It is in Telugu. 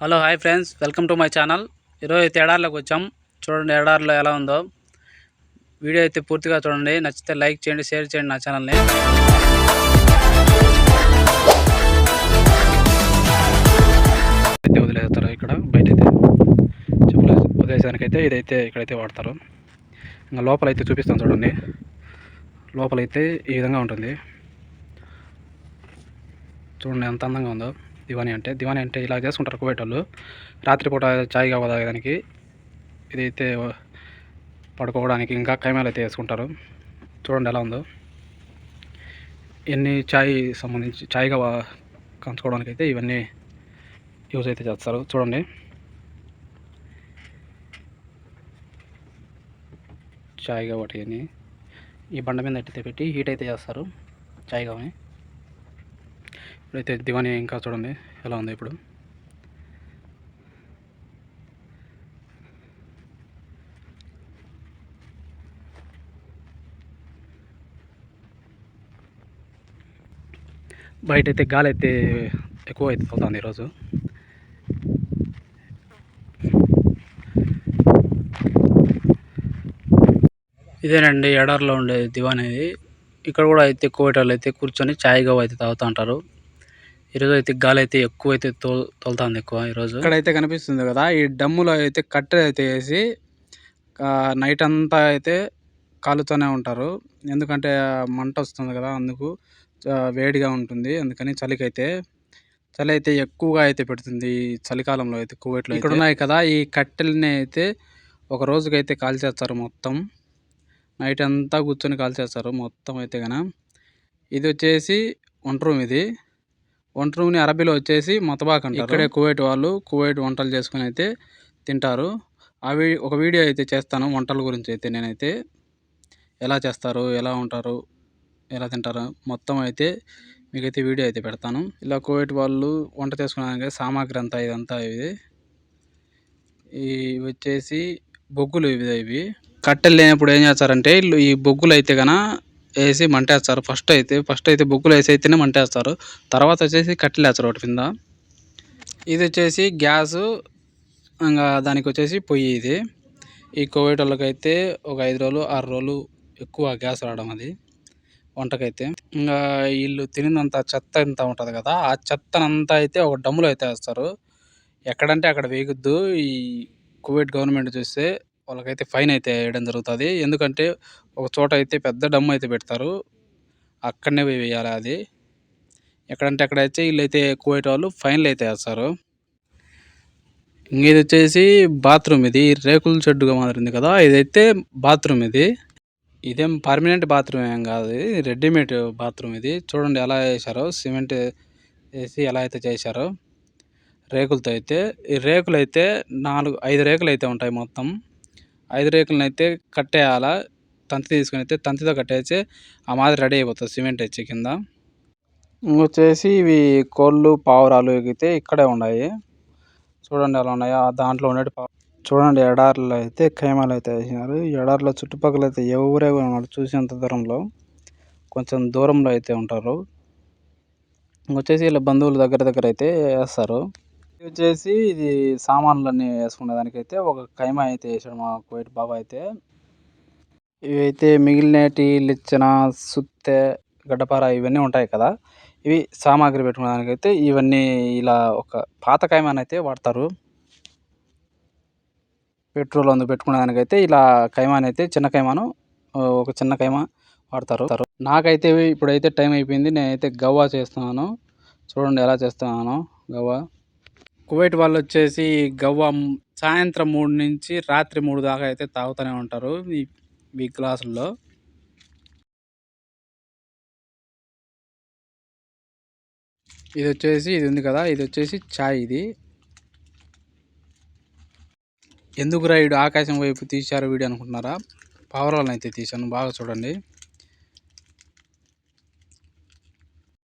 Hello hi friends. Welcome to my channel. ఈరోజు అయితే ఎడార్లోకి వచ్చాం. చూడండి ఎడార్లో ఎలా ఉందో. వీడియో అయితే పూర్తిగా చూడండి. నచ్చితే లైక్ చేయండి షేర్ చేయండి నా ఛానల్ని. అయితే వదిలేస్తారు ఇక్కడ బయట అయితే చెప్పులు వదిలేసానికైతే ఇదైతే ఇక్కడైతే వాడతారు. ఇంకా లోపలైతే చూపిస్తాను చూడండి. లోపలైతే ఈ విధంగా ఉంటుంది. చూడండి ఎంత అందంగా ఉందో. దివానీ అంటే దివానీ అంటే ఇలా చేసుకుంటారు కువైట్ వాళ్ళు రాత్రిపూట చాయ్ కావాలి తాగడానికి ఇదైతే పడుకోవడానికి ఇంకా కైమాలు అయితే వేసుకుంటారు. చూడండి ఎలా ఉందో. ఎన్ని చాయ్ సంబంధించి చాయ్గా కంచుకోవడానికి అయితే ఇవన్నీ యూజ్ అయితే చేస్తారు. చూడండి. చాయ్గా కాబట్టి ఈ బండ మీద అయితే పెట్టి హీట్ అయితే చేస్తారు. చాయ్గా కావని ఇప్పుడైతే దివానీ ఇంకా చూడండి ఎలా ఉంది ఇప్పుడు. బయట అయితే గాలి అయితే ఎక్కువ అయితే అవుతుంది ఈరోజు. ఇదేనండి ఎడారిలో ఉండే దివాన్ ఇది ఇక్కడ కూడా అయితే కోయటాలు అయితే కూర్చొని చాయ్ అయితే తాగుతూ ఉంటారు ఈరోజు అయితే గాలి అయితే ఎక్కువ అయితే తోల్ తోలుతుంది ఎక్కువ ఈరోజు. ఇక్కడైతే కనిపిస్తుంది కదా ఈ డమ్ములో అయితే కట్టె అయితే వేసి నైట్ అంతా అయితే కాలుతూనే ఉంటారు. ఎందుకంటే మంట వస్తుంది కదా అందుకు వేడిగా ఉంటుంది. అందుకని చలికైతే చలి అయితే ఎక్కువగా అయితే పెడుతుంది చలికాలంలో అయితే కువైట్లో ఇక్కడ ఉన్నాయి కదా ఈ కట్టెలని అయితే ఒక రోజుకైతే కాల్చేస్తారు మొత్తం. నైట్ అంతా కూర్చొని కాల్చేస్తారు మొత్తం అయితే కన ఇది వచ్చేసి వంట రూమ్ ఇది. వంట రూమ్ని అరబీలో వచ్చేసి మతబాక్ అంటారు ఇక్కడే కువైట్ వాళ్ళు కువైట్ వంటలు చేసుకుని అయితే తింటారు. అవి ఒక వీడియో అయితే చేస్తాను వంటల గురించి అయితే నేనైతే. ఎలా చేస్తారు ఎలా ఉంటారు ఎలా తింటారు మొత్తం అయితే మీకైతే వీడియో అయితే పెడతాను. ఇలా కోవిడ్ వాళ్ళు వంట చేసుకునే సామాగ్రి అంతా ఇదంతా ఇది ఇవి వచ్చేసి బొగ్గులు ఇవి ఇవి. కట్టెలు లేనప్పుడు ఏం చేస్తారంటే ఈ బొగ్గులు అయితే కన వేసి మంటేస్తారు. ఫస్ట్ అయితే ఫస్ట్ అయితే బొగ్గులు వేసి అయితేనే మంటేస్తారు. తర్వాత వచ్చేసి కట్టెలు వేస్తారు ఒకటి కింద. ఇది వచ్చేసి గ్యాసు ఇంకా దానికి వచ్చేసి పొయ్యి ఇది. ఈ కోవిడ్ వాళ్ళకైతే ఒక ఐదు రోజులు ఆరు రోజులు ఎక్కువ గ్యాస్ రావడం అది. వంటకైతే. ఇంకా వీళ్ళు తినినంత చెత్త ఇంత ఉంటుంది కదా ఆ చెత్తనంతా అయితే ఒక డమ్ములో అయితే వేస్తారు. ఎక్కడంటే అక్కడ వేయొద్దు ఈ కోవిడ్ గవర్నమెంట్ చూస్తే వాళ్ళకైతే ఫైన్ అయితే వేయడం జరుగుతుంది. ఎందుకంటే ఒక చోట అయితే పెద్ద డమ్ము అయితే పెడతారు. అక్కడనే పోయి వేయాలి అది. ఎక్కడంటే అక్కడైతే వీళ్ళైతే కువైట్ వాళ్ళు ఫైన్లు అయితే వేస్తారు. ఇది వచ్చేసి బాత్రూమ్ ఇది. రేకుల షెడ్డుగా మారింది కదా. ఇదైతే బాత్రూమ్ ఇది. ఇదేం పర్మనెంట్ బాత్రూమ్ ఏం కాదు ఇది. రెడీమేడ్ బాత్రూమ్ ఇది. చూడండి ఎలా వేసారో సిమెంట్ వేసి ఎలా అయితే చేశారో. రేకులతో అయితే. ఈ రేకులు అయితే నాలుగు ఐదు రేకులు అయితే ఉంటాయి మొత్తం. ఐదు రేకులను అయితే కట్టేయాల? తంతి తీసుకుని అయితే తంతితో కట్టేసి ఆ మాదిరి రెడీ అయిపోతుంది సిమెంట్ వచ్చి కింద. వచ్చేసి ఇవి కోళ్ళు పావురాలు ఎగితే ఇక్కడే ఉన్నాయి. చూడండి ఎలా ఉన్నాయో. దాంట్లో ఉండే చూడండి ఎడార్లో అయితే ఖైమాలు అయితే వేసినారు. ఈ ఎడారిలో చుట్టుపక్కల అయితే ఎవరే ఉన్నారు చూసేంత దూరంలో. కొంచెం దూరంలో అయితే ఉంటారు. వచ్చేసి ఇలా బంధువుల దగ్గర దగ్గర అయితే వేస్తారు. వచ్చేసి ఇది సామాన్లన్నీ వేసుకునే దానికైతే ఒక కైమా అయితే వేసాడు మా కోయిట్ బాబా అయితే. ఇవైతే మిగిలినటి లిచ్చన సుత్తె గడ్డపార ఇవన్నీ ఉంటాయి కదా. ఇవి సామాగ్రి పెట్టుకునే దానికైతే ఇవన్నీ ఇలా ఒక పాత కైమాన్ అయితే వాడతారు. పెట్రోల్ అందు పెట్టుకునే దానికైతే ఇలా కైమాన్ అయితే చిన్న కైమాను ఒక చిన్న కైమా వాడతారు. నాకైతే ఇప్పుడైతే టైం అయిపోయింది నేనైతే గవ్వా చేస్తున్నాను. చూడండి ఎలా చేస్తున్నాను గవ్వా. కువైట్ వాళ్ళు వచ్చేసి గవ్వ సాయంత్రం మూడు నుంచి రాత్రి మూడు దాకా అయితే తాగుతూనే ఉంటారు ఈ ఈ గ్లాసుల్లో. ఇది వచ్చేసి ఇది ఉంది కదా ఇది వచ్చేసి చాయ్ ఇది. ఎందుకు రైడ్ ఆకాశం వైపు తీశారు వీడియో అనుకుంటున్నారా? పావురాలను అయితే తీశాను బాగా చూడండి.